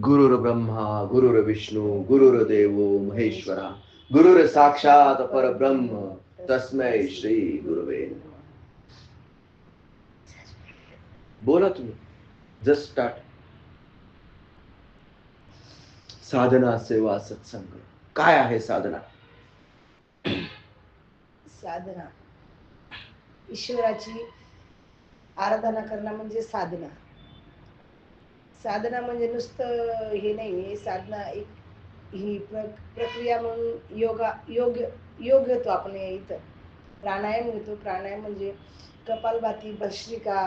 गुरुर ब्रह्मा गुरुर विष्णू गुरुर देवो महेश्वरा। गुरुर साक्षात परब्रह्म, तस्मै श्री गुरुवे. बोला तुम्ही जस्ट स्टार्ट साधना, सेवा, सत्संग, काय आहे साधना? साधना. ईश्वराची आराधना करणं म्हणजे साधना. साधना म्हणजे नुसतं हे नाही साधना एक ही प्र प्रक्रिया म्हणून योगा योग्य योग घेतो आपण इथं. प्राणायाम घेतो प्राणायाम म्हणजे कपालभाती भस्त्रिका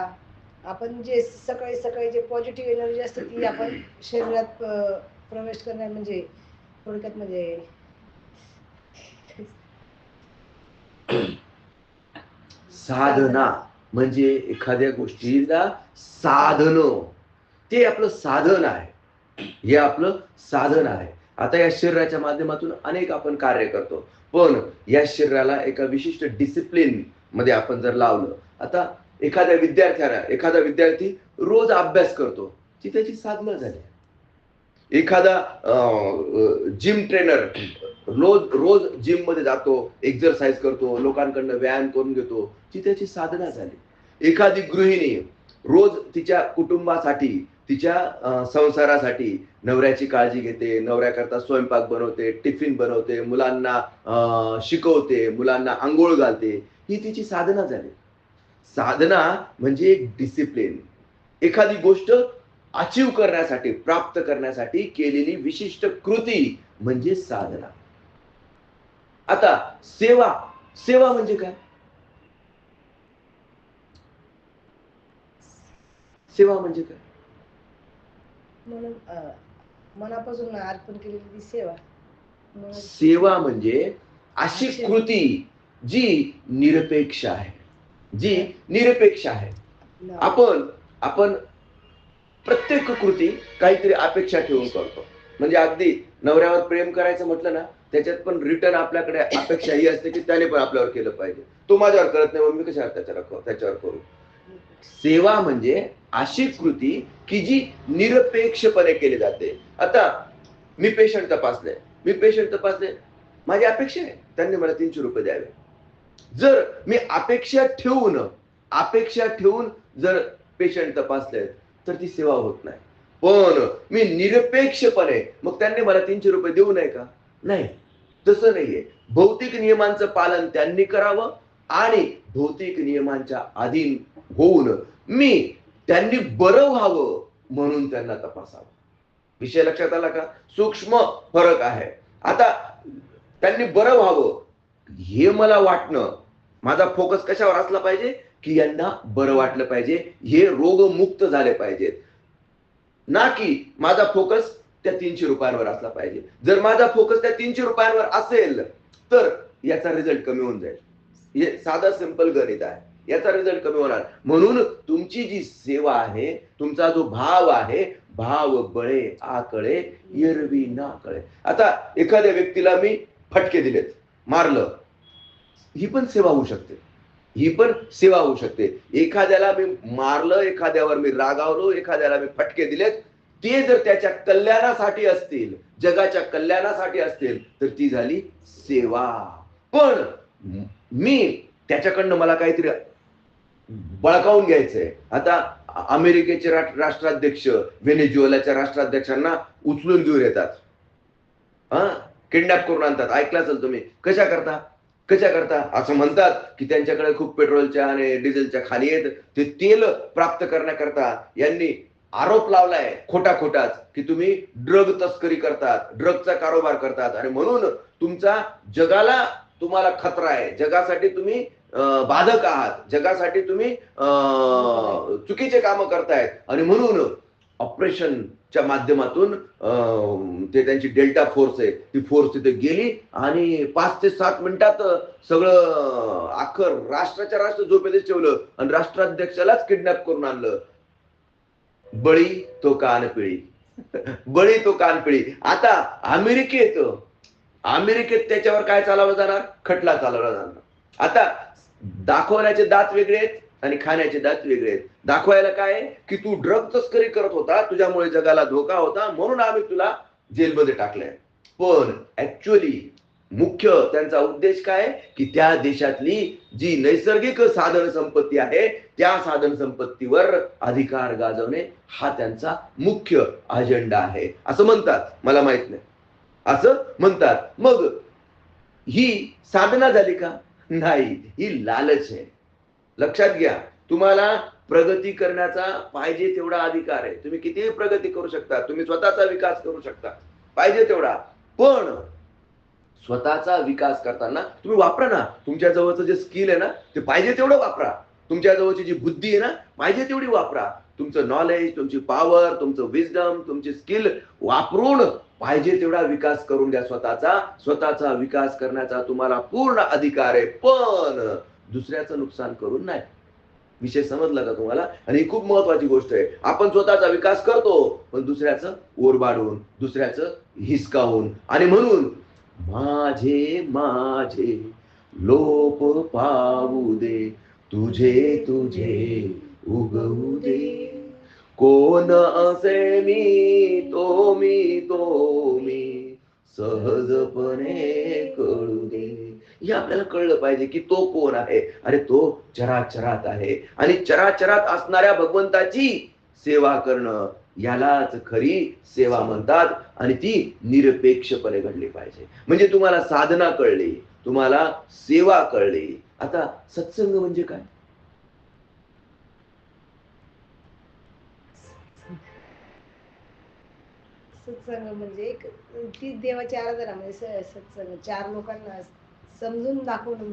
आपण जे सकाळी सकाळी जे पॉझिटिव्ह एनर्जी असते ती आपण शरीरात प्रवेश करण्या म्हणजे थोडक्यात म्हणजे साधना म्हणजे एखाद्या गोष्टीला साधन. ते आपलं साधन आहे. हे आपलं साधन आहे. आता या शरीराच्या माध्यमातून अनेक आपण कार्य करतो. पण या शरीराला एका विशिष्ट डिसिप्लिनमध्ये आपण जर लावलं आता एखाद्या विद्यार्थ्याला एखादा विद्यार्थी रोज अभ्यास करतो ती त्याची साधना झाली. एखादा जिम ट्रेनर रोज रोज जिममध्ये जातो एक्झरसाइज करतो लोकांकडनं व्यायाम करून घेतो ती त्याची साधना झाली. एखादी गृहिणी रोज तिच्या कुटुंबासाठी तिच्या संसारासाठी नवऱ्याची काळजी घेते नवऱ्याकरता स्वयंपाक बनवते टिफिन बनवते मुलांना शिकवते मुलांना आंघोळ घालते ही तिची साधना झाली. साधना म्हणजे एक डिसिप्लिन एखादी गोष्ट अचीव करण्यासाठी प्राप्त करण्यासाठी केलेली विशिष्ट कृती म्हणजे साधना. आता सेवा सेवा म्हणजे काय? सेवा म्हणजे काय? म्हणून मनापासून अर्पण केलेली ती सेवा. सेवा म्हणजे अशी कृती जी निरपेक्ष आहे. जी निरपेक्ष आहे. आपण आपण प्रत्येक कृती काहीतरी अपेक्षा ठेवून करतो. म्हणजे अगदी नवऱ्यावर प्रेम करायचं म्हटलं ना त्याच्यात पण रिटर्न आपल्याकडे अपेक्षा ही असते की त्याने पण आपल्यावर केलं पाहिजे. तो माझ्यावर करत नाही मग मी कशावर त्याच्यावर त्याच्यावर करू? सेवा म्हणजे अशी कृती की जी निरपेक्षपणे केली जाते. आता मी पेशंट तपासले. मी पेशंट तपासले. माझी अपेक्षा आहे. त्यांनी मला तीनशे रुपये द्यावे. जर मी अपेक्षा ठेवून अपेक्षा ठेवून जर पेशंट तपासले तर ती सेवा होत नाही. पण मी निरपेक्षपणे मग त्यांनी मला तीनशे रुपये देऊ नये का? नाही. तसं नाहीये. भौतिक नियमांचं पालन त्यांनी करावं. आणि भौतिक नियमांच्या अधीन होऊन मी त्यांनी बरं व्हावं म्हणून त्यांना तपासावं. विषय लक्षात आला का? सूक्ष्म फरक आहे. आता त्यांनी बरं व्हावं हे मला वाटणं माझा फोकस कशावर असला पाहिजे? की यांना बरं वाटलं पाहिजे हे रोगमुक्त झाले पाहिजेत. ना की माझा फोकस त्या तीनशे रुपयांवर असला पाहिजे. जर माझा फोकस त्या तीनशे रुपयांवर असेल तर याचा रिझल्ट कमी होऊन जाईल. हे साधा सिंपल गणित आहे. याचा रिझल्ट कमी होणार. म्हणून तुमची जी सेवा आहे तुमचा जो भाव आहे भाव बळे आकळे एरवी ना कळे आता एखाद्या व्यक्तीला मी फटके दिलेत मारलं ही पण सेवा होऊ शकते. ही पण सेवा होऊ शकते. एखाद्याला मी मारलं एखाद्यावर मी रागावलो एखाद्याला मी फटके दिलेत ते जर त्याच्या कल्याणासाठी असतील जगाच्या कल्याणासाठी असतील तर ती झाली सेवा. पण मी त्याच्याकडनं मला काहीतरी बळकावून घ्यायचंय. आता अमेरिकेचे राष्ट्र- राष्ट्राध्यक्ष व्हेनेज्युएलाच्या राष्ट्राध्यक्षांना उचलून घेऊन येतात. हा? किडनॅप करून आणतात. ऐकलं असेल तुम्ही. कशा करता? कशा करता? असं म्हणतात की त्यांच्याकडे खूप पेट्रोलच्या आणि डिझेलच्या खाली आहेत. ते तेल प्राप्त करण्याकरता यांनी आरोप लावलाय खोटा खोटाच की तुम्ही ड्रग तस्करी करतात ड्रगचा कारोबार करतात. आणि म्हणून तुमचा जगाला तुम्हाला खतरा आहे. जगासाठी तुम्ही बाधक आहात. जगासाठी तुम्ही चुकीचे काम करतायत. आणि म्हणून ऑपरेशनच्या माध्यमातून ते त्यांची डेल्टा फोर्स आहे. ती फोर्स तिथे गेली आणि पाच ते सात मिनिटात सगळं अख्खं राष्ट्राच्या राष्ट्र झोपेतच ठेवलं आणि राष्ट्राध्यक्षालाच किडनॅप करून आणलं. बळी तो कानपिळी बळी तो कानपिळी आता अमेरिकेत अमेरिकेत त्याच्यावर काय चालवलं जाणार? खटला चालवला जाणार. आता दाखवण्याचे दात वेगळे आहेत आणि खाण्याचे दात वेगळे आहेत. दाखवायला काय की तू ड्रग तस्करी करत होता तुझ्यामुळे जगाला धोका होता म्हणून आम्ही तुला जेलमध्ये टाकलंय. पण ऍक्च्युअली मुख्य त्यांचा उद्देश काय आहे? की त्या देशातली जी नैसर्गिक साधन संपत्ती आहे त्या साधन संपत्तीवर अधिकार गाजवणे हा त्यांचा मुख्य अजेंडा आहे. असं म्हणतात. मला माहीत नाही. असं म्हणतात. मग ही साधना झाली का? नाही ही लालच आहे. लक्षात घ्या तुम्हाला प्रगती करण्याचा पाहिजे तेवढा अधिकार आहे. तुम्ही कितीही प्रगती करू शकता तुम्ही स्वतःचा विकास करू शकता. पाहिजे तेवढा. पण स्वतःचा विकास करताना तुम्ही वापरा ना. तुमच्या जवळचं जे स्किल आहे ना ते पाहिजे तेवढं वापरा. तुमच्या जवळची जी बुद्धी आहे ना पाहिजे तेवढी वापरा. तुमचं नॉलेज तुमची पॉवर तुमचं विजडम तुमची स्किल वापरून पाहिजे तेवढा विकास करून घ्या स्वतःचा. स्वतःचा विकास करण्याचा तुम्हाला पूर्ण अधिकार आहे. पण दुसऱ्याचं नुकसान करून नाही. विषय समजला का तुम्हाला? आणि ही खूप महत्वाची गोष्ट आहे. आपण स्वतःचा विकास करतो पण दुसऱ्याचं ओरबाडून दुसऱ्याचं हिसकावून. आणि म्हणून माझे माझे लोप पावू दे. तुझे तुझे उगवू दे. कोण असे मी तो मी तो मी. सहजपणे कळू दे. हे आपल्याला कळलं पाहिजे की तो कोण आहे? अरे तो चराचरात आहे. आणि चराचरात असणाऱ्या भगवंताची सेवा करणं यालाच खरी सेवा म्हणतात आणि ती निरपेक्षपणे घडली पाहिजे. म्हणजे तुम्हाला साधना कळली तुम्हाला सेवा कळली. आता सत्संग म्हणजे काय? सत्संग म्हणजे एक ती देवाची आराधना म्हणजे सत्संग. चार लोकांना समजून दाखवून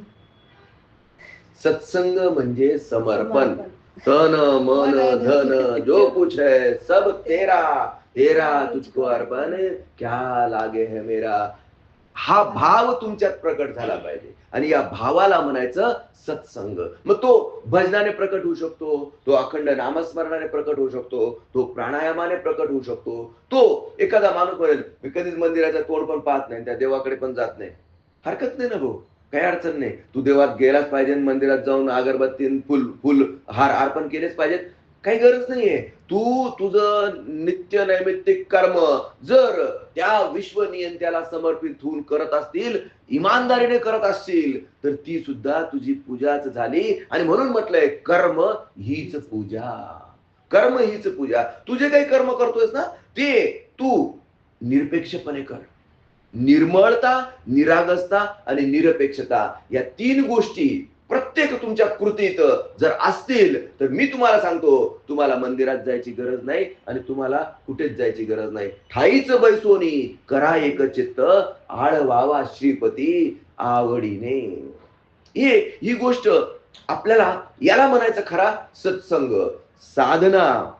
सत्संग म्हणजे समर्पण. तन मन धन जो कुछ है सब तेरा. तेरा तुझको अर्पण. क्या लागे है मेरा? हा भाव तुमच्यात प्रकट झाला पाहिजे. आणि या भावाला म्हणायचं सत्संग. मग तो भजनाने प्रकट होऊ शकतो तो अखंड नामस्मरणाने प्रकट होऊ शकतो तो प्राणायामाने प्रकट होऊ शकतो. तो एखादा माणूस म्हणेल मी कधीच मंदिराचा तोड पण पाहत नाही त्या देवाकडे पण जात नाही. हरकत नाही ना भाऊ काही अडचण नाही. तू देवात गेलाच पाहिजे मंदिरात जाऊन अगरबत्ती फुल फुल हार अर्पण केलेच पाहिजेत. काही गरज नाहीये. तू तुझं नित्य नैमित्तिक कर्म जर त्या विश्व नियंत्याला समर्पित होऊन करत असतील इमानदारीने करत असतील तर ती सुद्धा तुझी पूजाच झाली. आणि म्हणून म्हटलंय कर्म हीच पूजा. कर्म हीच पूजा. तू जे काही कर्म करतोयस ना ते तू निरपेक्षपणे कर. निर्मळता निरागसता आणि निरपेक्षता या तीन गोष्टी प्रत्येक तुमच्या कृतीत जर असतील तर मी तुम्हाला सांगतो तुम्हाला मंदिरात जायची गरज नाही आणि तुम्हाला कुठेच जायची गरज नाही. ठाईच बैसोनी करा एक चित्त आळवावा श्रीपती आवडीने. हे ही गोष्ट आपल्याला याला म्हणायचं खरा सत्संग साधना.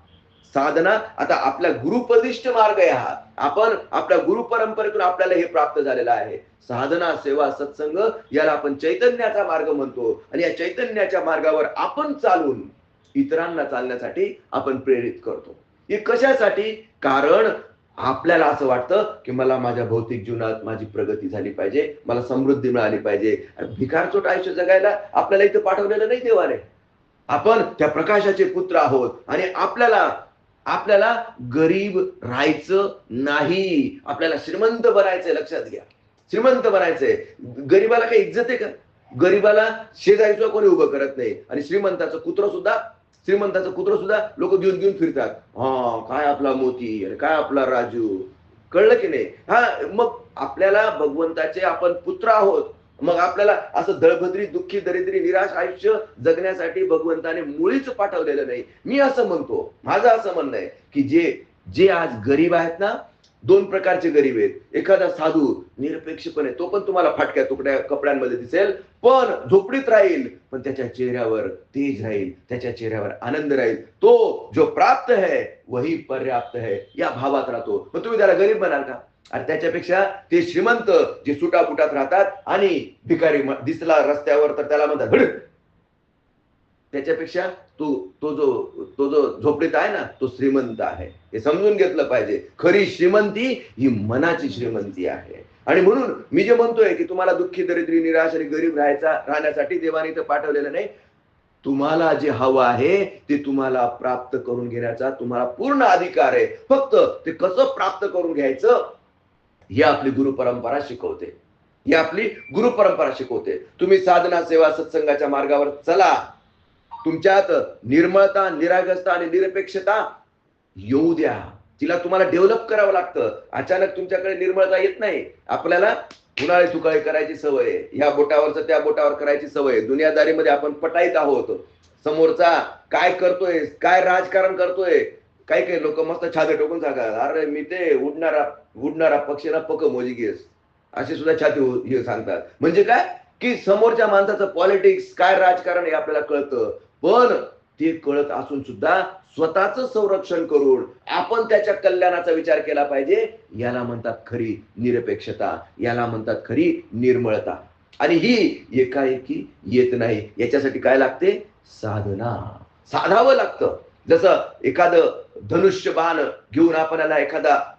साधना आता आपल्या गुरुपदिष्ट मार्ग आहे हा. आपण आपल्या गुरु परंपरेतून आपल्याला हे प्राप्त झालेलं आहे. साधना सेवा सत्संग याला आपण चैतन्याचा मार्ग म्हणतो. आणि या चैतन्याच्या मार्गावर आपण चालून इतरांना चालण्यासाठी आपण प्रेरित करतो. हे कशासाठी? कारण आपल्याला असं वाटतं की मला माझ्या भौतिक जीवनात माझी प्रगती झाली पाहिजे मला समृद्धी मिळाली पाहिजे. भिकारचोट आयुष्य जगायला आपल्याला इथं पाठवलेलं नाही देवाने. आपण त्या प्रकाशाचे पुत्र आहोत आणि आपल्याला आपल्याला गरीब राहायचं नाही. आपल्याला श्रीमंत बनायचंय लक्षात घ्या. श्रीमंत बनायचंय. गरीबाला काही इज्जत आहे का? गरीबाला शेजारीचं कोणी उभं करत नाही. आणि श्रीमंताचं कुत्र सुद्धा श्रीमंताचं कुत्र सुद्धा लोक घेऊन घेऊन फिरतात. हा काय आपला मोती अरे काय आपला राजू? कळलं की नाही? हा मग आपल्याला भगवंताचे आपण पुत्र आहोत. मग आपल्याला असं दळभद्री दुःखी दरिद्री निराश आयुष्य जगण्यासाठी भगवंताने मुळीच पाठवलेलं नाही. मी असं म्हणतो माझं असं म्हणणं आहे की जे जे आज गरीब आहेत ना दोन प्रकारचे गरीब आहेत. एखादा साधू निरपेक्षपणे तो पण तुम्हाला फाटक्या तुकड्या कपड्यांमध्ये दिसेल पण झोपडीत राहील पण त्याच्या चेहऱ्यावर तेज राहील त्याच्या चेहऱ्यावर आनंद राहील. तो जो प्राप्त है वही पर्याप्त है या भावात राहतो. मग तुम्ही त्याला गरीब म्हणाल का? आणि त्याच्यापेक्षा ते श्रीमंत जे सुटापुटात राहतात आणि भिकारी दिसला रस्त्यावर तर त्याला म्हणतात धड त्याच्यापेक्षा तो तो जो तो जो झोपडीत आहे ना तो श्रीमंत आहे. हे समजून घेतलं पाहिजे. खरी श्रीमंती ही मनाची श्रीमंती आहे. आणि म्हणून मी जे म्हणतोय की तुम्हाला दुःखी दरिद्री निराश आणि गरीब राहायचा राहण्यासाठी देवाने इथं पाठवलेलं नाही. तुम्हाला जे हवं आहे ते तुम्हाला प्राप्त करून घेण्याचा तुम्हाला पूर्ण अधिकार आहे. फक्त ते कसं प्राप्त करून घ्यायचं ही आपली गुरु परंपरा शिकवते. ही आपली गुरु परंपरा शिकवते. तुम्ही साधना सेवा सत्संगाच्या मार्गावर चला. तुमच्यात निर्मळता निरागसता आणि निरपेक्षता येऊ द्या. तिला तुम्हाला डेव्हलप करावं लागतं. अचानक तुमच्याकडे निर्मळता येत नाही. आपल्याला उन्हाळे सुकाळे करायची सवय आहे. या बोटावरच त्या बोटावर करायची सवय आहे. दुनियादारीमध्ये आपण पटाईत आहोत. समोरचा काय करतोय? काय राजकारण करतोय? काही काही लोक मस्त छादे टोकून सांगा अरे मी ते उडणारा उडणारा पक्षीला पक मोजी घेस. असे सुद्धा छाती हे सांगतात. म्हणजे काय? की समोरच्या माणसाचं पॉलिटिक्स काय राजकारण हे आपल्याला कळतं. पण ते कळत असून सुद्धा स्वतःच संरक्षण करून आपण त्याच्या कल्याणाचा विचार केला पाहिजे. याला म्हणतात खरी निरपेक्षता. याला म्हणतात खरी निर्मळता. आणि ही एकाएकी येत नाही. याच्यासाठी काय लागते? साधना. साधावं लागतं. जसं एखादं धनुष्यबाण घेऊन आपल्याला एखादा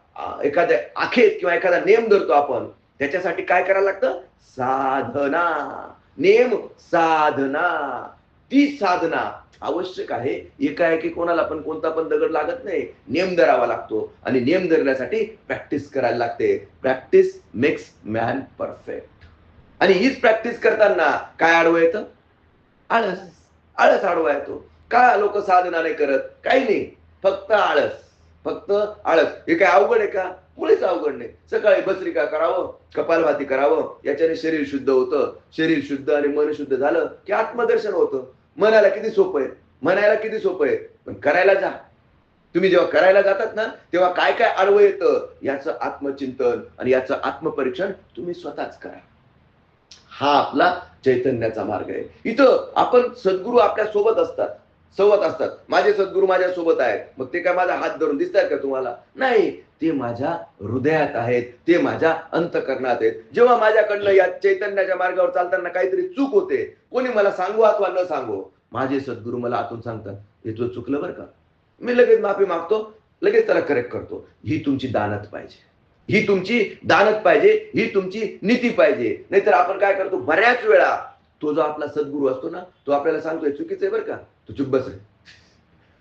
एखाद्या आखेत किंवा एखादा नेम धरतो आपण त्याच्यासाठी काय करायला लागतं? साधना. नेम साधना. ती साधना आवश्यक आहे. एकाएकी कोणाला पण कोणता पण दगड लागत नाही. नेम धरावा लागतो आणि नेम धरण्यासाठी प्रॅक्टिस करायला लागते. प्रॅक्टिस मेक्स मॅन परफेक्ट आणि हीच प्रॅक्टिस करताना काय आडवं येतं? आळस. आळस आडवा येतो. का लोक साधना नाही करत? काही नाही. फक्त आळस. फक्त आळस. हे काय अवघड आहे का? मुळेच अवघड नाही. सकाळी भस्त्रिका करावं कपालभाती करावं याच्याने शरीर शुद्ध होतं. शरीर शुद्ध आणि मन शुद्ध झालं की आत्मदर्शन होतं. मनाला किती सोपं आहे? म्हणायला किती सोपं आहे? पण करायला जा. तुम्ही जेव्हा करायला जातात ना तेव्हा काय काय आडवं येतं? याचं आत्मचिंतन आणि याचं आत्मपरीक्षण तुम्ही स्वतःच करा. हा आपला चैतन्याचा मार्ग आहे. इथं आपण सद्गुरू आपल्यासोबत असतात. सोबत असतात. माझे सद्गुरू माझ्या सोबत आहेत. मग ते काय माझा हात धरून दिसत आहेत का तुम्हाला? नाही. ते माझ्या हृदयात आहेत. ते माझ्या अंतकरणात आहेत. जेव्हा माझ्याकडनं या चैतन्याच्या मार्गावर चालताना काहीतरी चूक होते कोणी मला सांगू अथवा न सांगू माझे सद्गुरू मला आतून सांगतात हे तू चुकलं बरं का? मी लगेच माफी मागतो लगेच त्याला करेक्ट करतो. ही तुमची दानत पाहिजे. ही तुमची दानत पाहिजे. ही तुमची नीती पाहिजे. नाहीतर आपण काय करतो? बऱ्याच वेळा तो जो आपला सद्गुरू असतो ना तो आपल्याला सांगतोय चुकीचं आहे बरं का? तू चुप बस रे.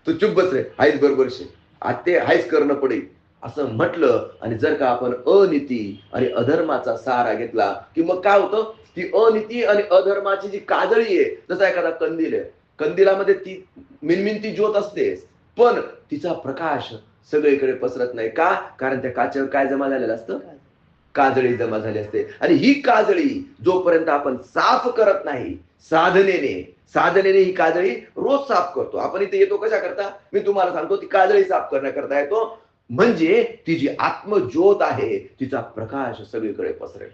तू चुप बस रे. हायच बरोबर शे. आज ते हायच करणं पडेल. असं म्हटलं आणि जर का आपण अनिती आणि अधर्माचा सहारा घेतला की मग काय होतं? ती अनिती आणि अधर्माची जी काजळी आहे जसा एखादा कंदील आहे. कंदिलामध्ये ती मिनमिनती ज्योत असते. पण तिचा प्रकाश सगळीकडे पसरत नाही. का? कारण त्या काचेवर काय जमा झालेलं असतं? काजळी जमा झाली असते. आणि ही काजळी जोपर्यंत आपण साफ करत नाही साधनेने साधनेने ही काजळी रोज साफ करतो. आपण इथे येतो कशा करता? मी तुम्हाला सांगतो ती काजळी साफ करण्याकरता येतो. म्हणजे ती जी आत्मज्योत आहे तिचा प्रकाश सगळीकडे पसरेल.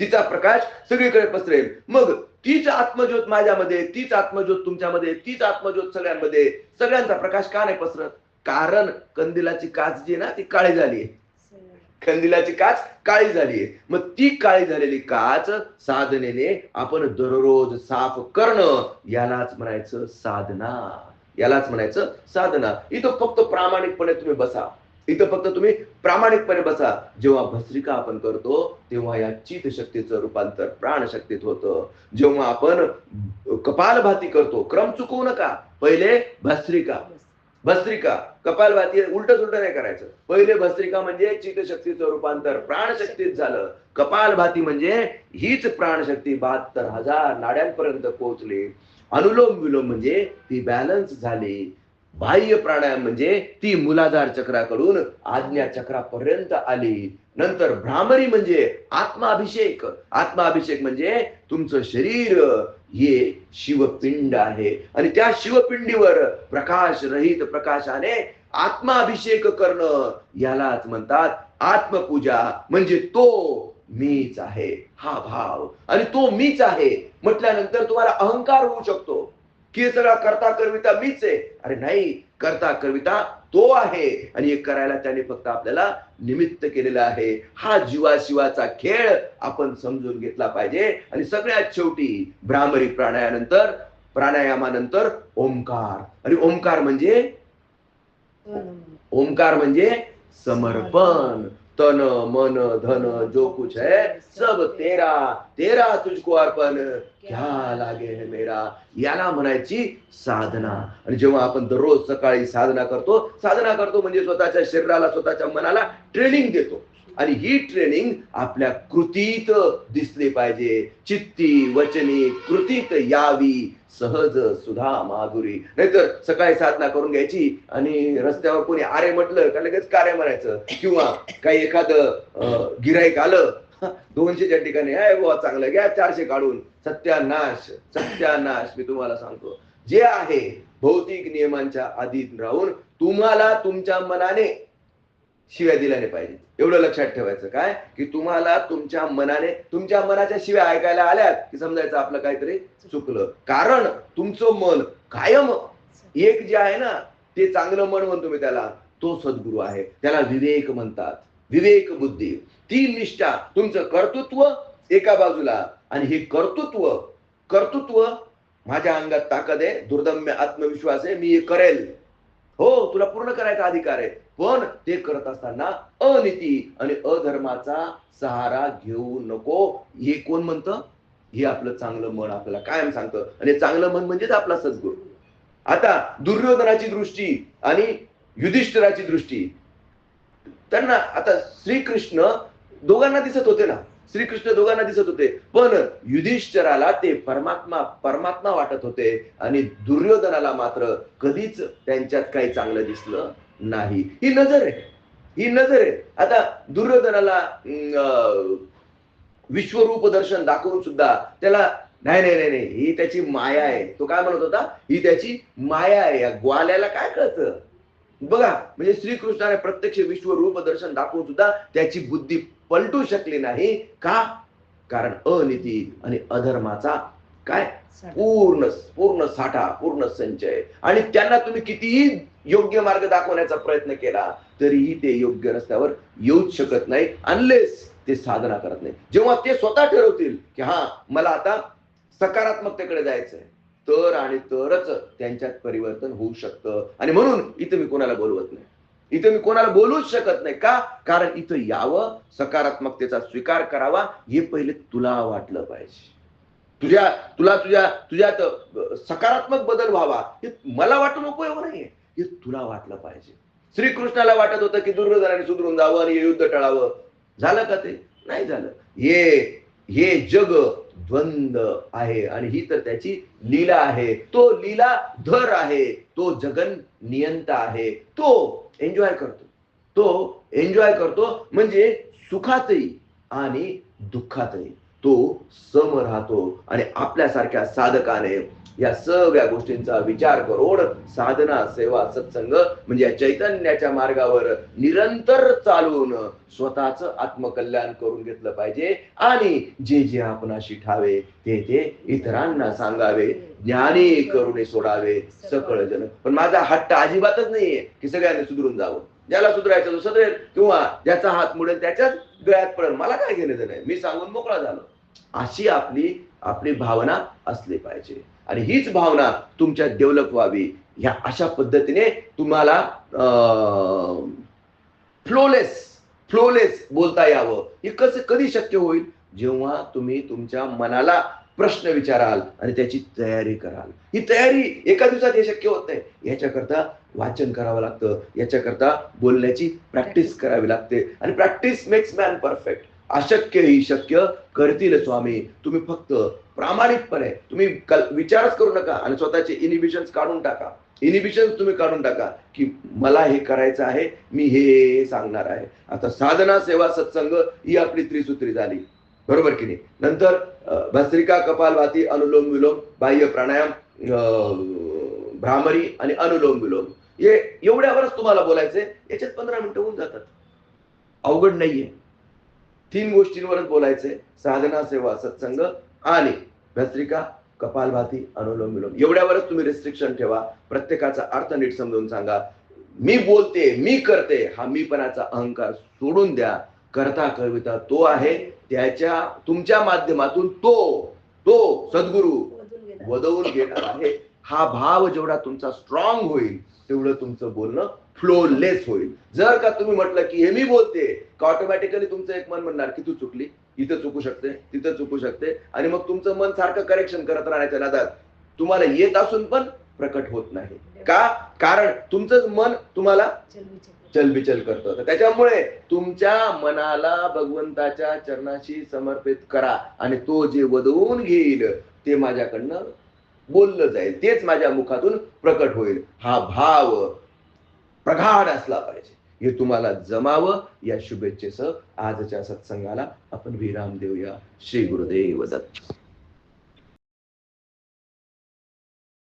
तिचा प्रकाश सगळीकडे पसरेल. मग तीच आत्मज्योत माझ्यामध्ये तीच आत्मज्योत तुमच्यामध्ये तीच आत्मज्योत सगळ्यांमध्ये सगळ्यांचा प्रकाश का नाही पसरत? कारण कंदिलाची काच जी ना ती काळी झाली आहे. कंदिलाची काच काळी झाली आहे मग ती काळी झालेली काच साधनेने आपण दररोज साफ करणं यालाच म्हणायचं साधना. यालाच म्हणायचं साधना. इथं फक्त प्रामाणिकपणे तुम्ही बसा. इथं फक्त तुम्ही प्रामाणिकपणे बसा. जेव्हा भस्त्रिका आपण करतो तेव्हा या चित शक्तीचं रूपांतर प्राणशक्तीत होतं. जेव्हा आपण कपालभाती करतो क्रम चुकवू नका. पहिले भस्त्रिका भस्त्रिका कपालभाती उलट उलट नाही करायचं. पहिले भस्त्रिका म्हणजे चितशक्तीचं रूपांतर. प्राणशक्तीत झालं. कपालभाती म्हणजे हीच प्राणशक्ती बहात्तर हजार नाड्यांपर्यंत पोहोचली. अनुलोम विलोम म्हणजे ती बॅलन्स झाली. बाह्य प्राणायाम म्हणजे ती मुलाधार चक्राकडून आज्ञा चक्रापर्यंत आली. नंतर भ्रामरी म्हणजे आत्माभिषेक. आत्माभिषेक म्हणजे तुमचं शरीर हे शिवपिंड आहे. आणि त्या शिवपिंडीवर प्रकाश रहित प्रकाशाने आत्माभिषेक करणं यालाच म्हणतात आत्मपूजा. म्हणजे तो मीच आहे. हा भाव. आणि तो मीच आहे. म्हटल्यानंतर तुम्हाला अहंकार होऊ शकतो. की सगळा करता करविता मीच आहे. अरे नाही करता करविता तो आहे. आणि हे करायला त्याने फक्त आपल्याला निमित्त केलेलं आहे. हा जीवाशिवाचा खेळ आपण समजून घेतला पाहिजे. आणि सगळ्यात शेवटी भ्रामरी प्राणायानंतर प्राणायामानंतर ओंकार. आणि ओंकार म्हणजे? ओंकार म्हणजे समर्पण. तन मन धन जो कुछ है सब तेरा तेरा तुझको अर्पण. क्या लागे है मेरा? याला म्हणायची साधना. आणि जेव्हा आपण दररोज सकाळी साधना करतो साधना करतो म्हणजे स्वतःच्या शरीराला स्वतःच्या मनाला ट्रेनिंग देतो. आणि ही ट्रेनिंग आपल्या कृतीत दिसली पाहिजे. चित्ती वचनी कृतीत यावी सहज सुधा माधुरी. नाहीतर सकाळी साधना करून घ्यायची आणि रस्त्यावर कोणी आरे म्हटलं का लगेच कार्य म्हणायचं. किंवा काही एखादं गिराईक आलं दोनशेच्या ठिकाणी हाय बुवा चांगलं घ्या चारशे काढून. सत्यानाश सत्यानाश मी तुम्हाला सांगतो. जे आहे भौतिक नियमांच्या अधीन राहून तुम्हाला तुमच्या मनाने शिव्या दिल्या नाही पाहिजे. एवढं लक्षात ठेवायचं. काय? की तुम्हाला तुमच्या मनाने तुमच्या मनाच्या शिव्या ऐकायला आल्यात की समजायचं आपलं काहीतरी चुकलं. कारण तुमचं मन कायम एक जे आहे ना ते चांगलं मन म्हणतो मी त्याला तो सद्गुरू आहे. त्याला विवेक म्हणतात. विवेक बुद्धी. ती निष्ठा तुमचं कर्तृत्व एका बाजूला आणि हे कर्तृत्व कर्तृत्व माझ्या अंगात ताकद आहे दुर्दम्य आत्मविश्वास आहे मी हे करेल. हो तुला पूर्ण करायचा अधिकार आहे. पण ते करत असताना अनिती आणि अधर्माचा सहारा घेऊ नको. हे कोण म्हणतं? हे आपलं चांगलं मन आपल्याला कायम सांगतं. आणि चांगलं मन म्हणजेच आपला सद्गुरू. आता दुर्योधनाची दृष्टी आणि युधिष्ठिराची दृष्टी. त्यांना आता श्रीकृष्ण दोघांना दिसत होते ना. श्रीकृष्ण दोघांना दिसत होते. पण युधिष्ठराला ते परमात्मा परमात्मा वाटत होते आणि दुर्योधनाला मात्र कधीच त्यांच्यात काही चांगलं दिसलं नाही. ही नजर आहे. ही नजर आहे. आता दुर्योधनाला विश्वरूप दर्शन दाखवून सुद्धा त्याला नाही नाही नाही नाही ही त्याची माया आहे. तो काय म्हणत होता? ही त्याची माया आहे. या ग्वाल्याला काय कळतं? बघा म्हणजे श्रीकृष्णाने प्रत्यक्ष विश्वरूप दर्शन दाखवून सुद्धा त्याची बुद्धी पलटू शकली नाही. का? कारण अनिती आणि अधर्माचा काय? पूर्ण पूर्ण साठा पूर्ण संचय. आणि त्यांना तुम्ही कितीही योग्य मार्ग दाखवण्याचा प्रयत्न केला तरीही ते योग्य रस्त्यावर येऊच शकत नाही अनलेस ते साधना करत नाही. जेव्हा ते स्वतः ठरवतील की हा मला आता सकारात्मकतेकडे जायचंय. तर आणि तरच त्यांच्यात परिवर्तन होऊ शकतं. आणि म्हणून इथं मी कोणाला बोलवत नाही. इथं मी कोणाला बोलूच शकत नाही. का? कारण इथं यावं सकारात्मकतेचा स्वीकार करावा हे पहिले तुला वाटलं पाहिजे. तुझ्या तुला तुझ्या तुझ्यात सकारात्मक बदल व्हावा हे मला वाटू नको एवढं नाहीये. हे तुला वाटलं पाहिजे. श्रीकृष्णाला वाटत होतं की दुर्योधनाने सुधरून जावं आणि हे युद्ध टळावं. झालं का ते? नाही झालं. हे हे जग द्वंद आहे. आणि ही तर त्याची लीला आहे. तो लीला धर आहे. तो जगन नियंता आहे. तो एन्जॉय करतो. तो एन्जॉय करतो म्हणजे सुखातही आणि दुःखातही. तो सम राहतो आणि आपल्यासारख्या साधकाने या सगळ्या गोष्टींचा विचार करून साधना सेवा सत्संग म्हणजे या चैतन्याच्या मार्गावर निरंतर चालून स्वतःच आत्मकल्याण करून घेतलं पाहिजे आणि जे जे आपणाशी ठावे ते ते इतरांना सांगावे ज्ञानी करुणे सोडावे सकळ जन. पण माझा हट्ट अजिबातच नाहीये की सगळ्यांनी सुधरून जावं. ज्याला सुधरायचं तो सुधरेल किंवा ज्याचा हात मुडेल त्याच्याच गळ्यात पडेल. मला काय घेणं नाही. मी सांगून मोकळा झालो. अशी आपली आपली भावना असली पाहिजे. आणि हीच भावना तुमच्यात डेव्हलप व्हावी. ह्या अशा पद्धतीने तुम्हाला फ्लोलेस फ्लोलेस बोलता यावं. हे कसं कधी शक्य होईल? जेव्हा तुम्ही तुमच्या मनाला प्रश्न विचाराल आणि त्याची तयारी कराल. ही तयारी एका दिवसात हे शक्य होत नाही. याच्याकरता वाचन करावं लागतं. याच्याकरता बोलण्याची प्रॅक्टिस करावी लागते. आणि प्रॅक्टिस मेक्स मॅन परफेक्ट अशक्य ही शक्य करतील स्वामी. तुम्ही फक्त प्रामाणिकपणे तुम्ही कल- विचारच करू नका आणि स्वतःचे इनिबिशन काढून टाका. इनिबिशन तुम्ही काढून टाका की मला हे करायचं आहे मी हे सांगणार आहे. आता साधना सेवा सत्संग ही आपली त्रिसूत्री झाली. बरोबर की नाही? नंतर अं, भस्त्रिका कपालभाती अनुलोम विलोम बाह्य प्राणायाम अं, भ्रामरी आणि अनुलोम विलोम. हे एवढ्यावरच तुम्हाला बोलायचंय याच्यात पंधरा मिनिटं होऊन जातात. अवघड नाहीये. तीन गोष्टींवरच बोलायचंय साधना सेवा सत्संग आणि भस्त्रिका कपालभाती अनुलोम विलोम. एवढ्यावरच तुम्ही रिस्ट्रिक्शन ठेवा. प्रत्येकाचा अर्थ नीट समजून सांगा. मी बोलते मी करते हा मीपणाचा अहंकार सोडून द्या. करता कविता तो आहे. त्याच्या तुमच्या माध्यमातून तो तो सद्गुरू. वदवून घेणार. आहे. हा भाव जेवढा तुमचा स्ट्रॉंग होईल तेवढं तुमचं बोलणं फ्लोलेस होईल. जर का तुम्ही म्हटलं की हे मी बोलते का ऑटोमॅटिकली तुमचं एक मन म्हणणार की तू चुकली? इथं चुकू शकते तिथं चुकू शकते. आणि मग तुमचं मन सारखं करेक्शन करत राहण्याच्या नादात तुम्हाला येत असून पण प्रकट होत नाही. का? कारण तुमचं मन तुम्हाला. चलबिचल करतो. तर त्याच्यामुळे तुमच्या मनाला भगवंताच्या चरणाशी समर्पित करा आणि तो जे वदवून घेईल ते माझ्याकडनं बोललं जाईल. तेच माझ्या मुखातून प्रकट होईल. हा भाव प्रगाढ असला पाहिजे. हे तुम्हाला जमावं. या शुभेच्छेसह आजच्या सत्संगाला आपण विराम देऊया. श्री गुरुदेव दत्त.